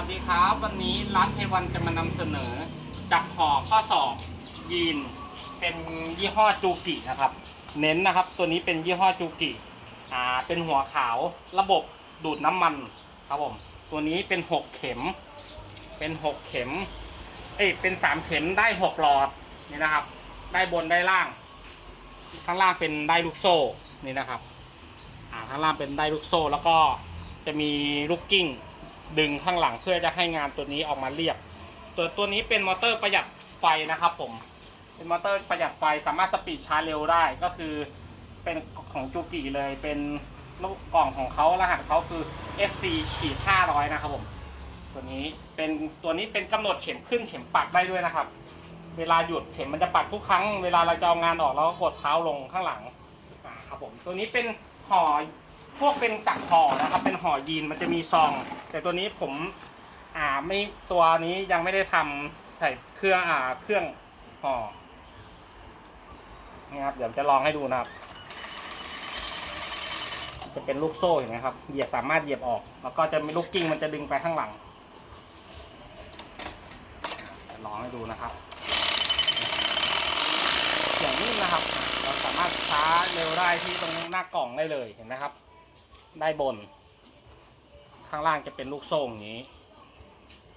วัสดีครับ วันนี้ร้านเทวันจะมานำเสนอ ดักห่อข้อศอกยีน เป็นยี่ห้อจูกินะครับ เน้นนะครับ ตัวนี้เป็นยี่ห้อจูกิอ่าเป็นหัวขาวระบบดูดน้ำมันครับผมตัวนี้เป็นหกเข็ม เป็นหกเข็ม เอ้ยเป็นสามเข็มได้หกหลอดนี่นะครับ ได้บนได้ล่าง ข้างล่างเป็นได้ลูกโซ่นี่นะครับอ่าข้างล่างเป็นได้ลูกโซ่แล้วก็จะมีลูกกิ้ง ดึงข้างหลังเพื่อจะให้งานตัวนี้ออกมาเรียบ ตัวตัวนี้เป็นมอเตอร์ประหยัดไฟนะครับผม เป็นมอเตอร์ประหยัดไฟสามารถสปีดชาร์จเร็วได้ก็คือเป็นของจูกิเลยเป็นลูกกล่องของเขารหัสเขาคือ SC ขีด500 นะครับผม ตัวนี้เป็นตัวนี้เป็นกำหนดเข็มขึ้นเข็มปักได้ด้วยนะครับ เวลาหยุดเข็มมันจะปักทุกครั้ง เวลาเราจะเอางานออกเราก็กดเท้าลงข้างหลังครับผม ตัวนี้เป็นห่อ พวกเป็นกักห่อนะครับ เป็นห่อยีนมันจะมีซอง แต่ตัวนี้ผมอ่าไม่ตัวนี้ยังไม่ได้ทำใส่เครื่องอ่าเครื่องห่อนี่ครับเดี๋ยวจะลองให้ดูนะครับ จะเป็นลูกโซ่เห็นไหมครับเหยียบสามารถเหยียบออก แล้วก็จะมีลูกกิ้งมันจะดึงไปข้างหลังจะลองให้ดูนะครับอย่างนี้นะครับ เราสามารถช้าเร็วได้ที่ตรงหน้ากล่องได้เลยเห็นไหมครับ ได้บน ข้างล่างจะเป็นลูกโซ่อย่างนี้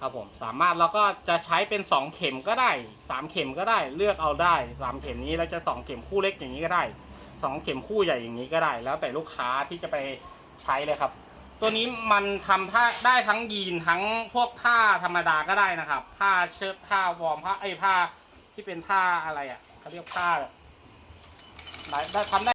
ครับผมสามารถเราก็จะใช้เป็นสองเข็มก็ได้สามเข็มก็ได้เลือกเอาได้สามเข็มนี้เราจะสองเข็มคู่เล็กอย่างนี้ก็ได้สองเข็มคู่ใหญ่อย่างนี้ก็ได้ แล้วแต่ลูกค้าที่จะไปใช้เลยครับ ตัวนี้มันทำท่าได้ทั้งยีนทั้งพวกผ้าธรรมดาก็ได้นะครับ ผ้าเชิ้ตผ้าวอร์มผ้าไอ้ผ้าที่เป็นผ้าอะไรอะเขาเรียกผ้าแบบหลายทำได้